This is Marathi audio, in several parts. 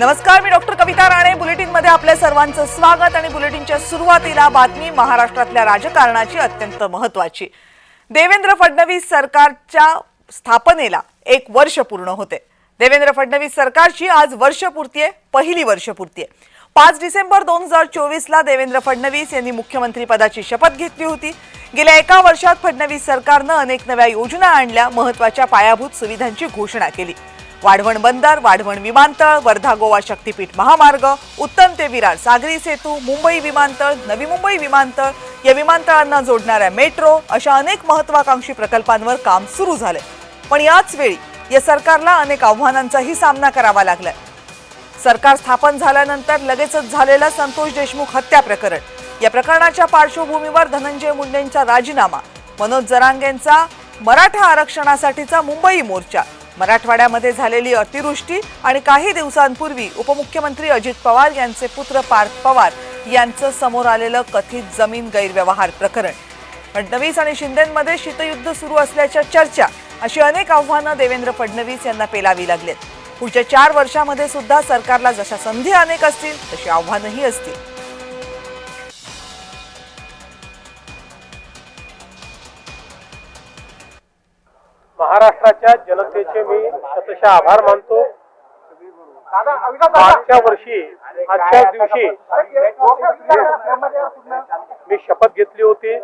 नमस्कार मी डॉक्टर कविता राणे. बुलेटिनमध्ये आपल्या सर्वांचं स्वागत आणि बुलेटिनच्या सुरुवातीला बातमी महाराष्ट्रातल्या राजकारणाची अत्यंत महत्वाची देवेंद्र फडणवीस सरकारच्या स्थापनेला एक वर्ष पूर्ण होते. देवेंद्र फडणवीस सरकारची आज वर्षपूर्ती आहे पहिली वर्षपूर्ती आहे. पाच डिसेंबर दोन हजार चोवीसला देवेंद्र फडणवीस यांनी मुख्यमंत्रीपदाची शपथ घेतली होती. गेल्या एका वर्षात फडणवीस सरकारनं अनेक नव्या योजना आणल्या महत्त्वाच्या पायाभूत सुविधांची घोषणा केली. वाढवण बंदर वाढवण विमानतळ वर्धा गोवा शक्तीपीठ महामार्ग उत्तम ते विरार सागरी सेतू मुंबई विमानतळ नवी मुंबई विमानतळ या विमानतळांना जोडणाऱ्या मेट्रो अशा अनेक महत्वाकांक्षी प्रकल्पांवर काम सुरू झाले पण याच वेळी या सरकारला अनेक आव्हानांचाही सामना करावा लागलाय. सरकार स्थापन झाल्यानंतर लगेचच झालेलं संतोष देशमुख हत्या प्रकरण. या प्रकरणाच्या पार्श्वभूमीवर धनंजय मुंडेंचा राजीनामा मनोज जरांगेंचा मराठा आरक्षणासाठीचा मुंबई मोर्चा मराठवाड्यामध्ये झालेली अतिवृष्टी आणि काही दिवसांपूर्वी उपमुख्यमंत्री अजित पवार यांचे पुत्र पार्थ पवार यांचं समोर आलेलं कथित जमीन गैरव्यवहार प्रकरण. फडणवीस आणि शिंदेमध्ये शीतयुद्ध सुरू असल्याच्या चर्चा अशी अनेक आव्हानं देवेंद्र फडणवीस यांना पेलावी लागलेत. पुढच्या चार वर्षामध्ये सुद्धा सरकारला जशा संधी अनेक असतील तशी आव्हानंही असतील. महाराष्ट्राच्या जनतेचे मी शतशः आभार मानतो. मागच्या वर्षी आजच्याच दिवशी मी शपथ घेतली होती.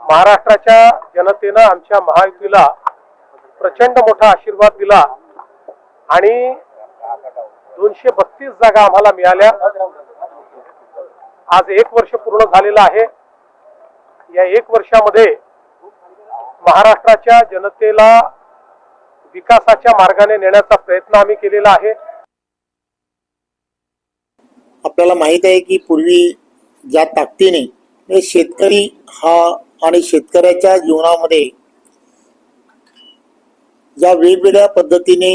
महाराष्ट्राच्या जनतेनं आमच्या महायुतीला प्रचंड मोठा आशीर्वाद दिला आणि दोनशे बत्तीस जागा आम्हाला मिळाल्या. आज एक वर्ष पूर्ण झालेलं आहे. या एक वर्षामध्ये महाराष्ट्राच्या जनतेला विकासाच्या मार्गाने नेण्याचा प्रयत्न आम्ही केलेला आहे. आपल्याला माहीत आहे की पूर्वी ज्या ताकदीने म्हणजे शेतकरी हा आणि शेतकऱ्याच्या जीवनामध्ये ज्या वेगवेगळ्या पद्धतीने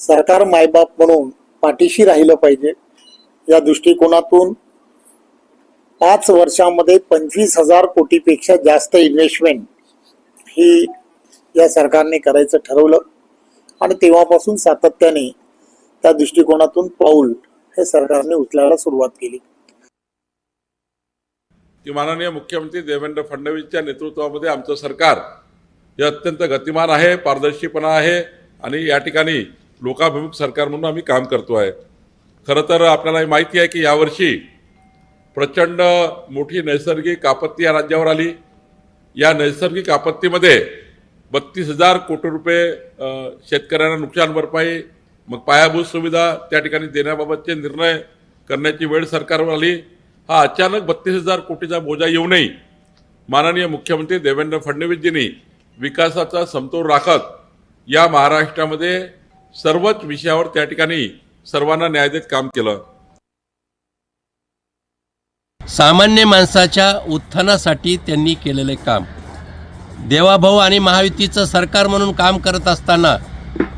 सरकार मायबाप म्हणून पाठीशी राहिलं पाहिजे या दृष्टिकोनातून पाच वर्षामध्ये पंचवीस हजार कोटीपेक्षा जास्त इन्व्हेस्टमेंट ही या सरकारने करायचं ठरवलं. आणि तेव्हापासून सातत्याने त्या दृष्टिकोनातून पाऊल हे सरकारने उचलायला सुरुवात केली. की माननीय मुख्यमंत्री देवेंद्र फडणवीसच्या नेतृत्वामध्ये आमचं सरकार हे अत्यंत गतिमान आहे पारदर्शीपणा आहे आणि या ठिकाणी लोकाभिमुख सरकार म्हणून आम्ही काम करतो आहे. खरं तर आपल्याला माहिती आहे की यावर्षी प्रचंड मोठी नैसर्गिक आपत्ती या राज्यावर आली. या नैसर्गिक आपत्तीमध्ये बत्तीस हजार कोटी रुपये शेतकऱ्यांना नुकसान भरपाई मग पायाभूत सुविधा त्या ठिकाणी देण्याबाबतचे निर्णय करण्याची वेळ सरकारवर आली. हा अचानक बत्तीस हजार कोटीचा बोजा येऊनही माननीय मुख्यमंत्री देवेंद्र फडणवीसजींनी विकासाचा समतोल राखत या महाराष्ट्रामध्ये सर्वच विषयावर त्या ठिकाणी सर्वांना न्याय देत काम केलं. सामान्य माणसाच्या उत्थानासाठी त्यांनी केलेले काम. देवाभाऊ आणि महायुतीचं सरकार म्हणून काम करत असताना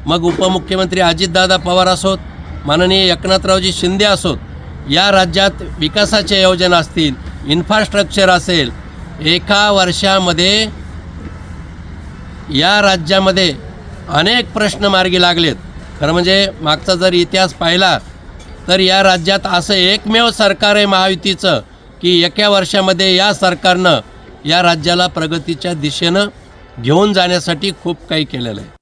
मग उपमुख्यमंत्री अजितदादा पवार असोत माननीय एकनाथरावजी शिंदे असोत या राज्यात विकासाच्या योजना असतील इन्फ्रास्ट्रक्चर असेल एका वर्षामध्ये या राज्यामध्ये अनेक प्रश्न मार्गी लागलेत. खरं म्हणजे मागचा जर इतिहास पाहिला तर या राज्यात असं एकमेव सरकार आहे महायुतीचं की एका वर्षामध्ये या सरकारनं या राज्याला प्रगतीच्या दिशेनं घेऊन जाण्यासाठी खूप काही केलेलं आहे.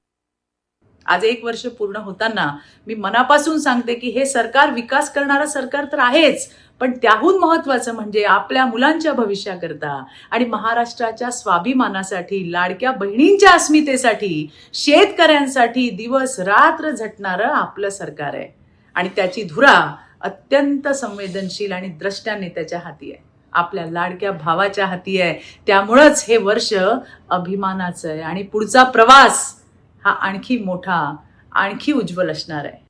आज एक वर्ष पूर्ण होताना मी मनापासून सांगते की हे सरकार विकास करणारं सरकार तर आहेच पण त्याहून महत्वाचं म्हणजे आपल्या मुलांच्या भविष्याकरता आणि महाराष्ट्राच्या स्वाभिमानासाठी लाडक्या बहिणींच्या अस्मितेसाठी शेतकऱ्यांसाठी दिवस रात्र झटणारं आपलं सरकार आहे. आणि त्याची धुरा अत्यंत संवेदनशील आणि द्रष्ट्याने त्याच्या हाती आहे. आपल्या लाडक्या भावाच्या हाती आहे. त्यामुळंच हे वर्ष अभिमानाचं आहे. आणि पुढचा प्रवास हा आणखी मोठा आणखी उज्ज्वल असणार आहे.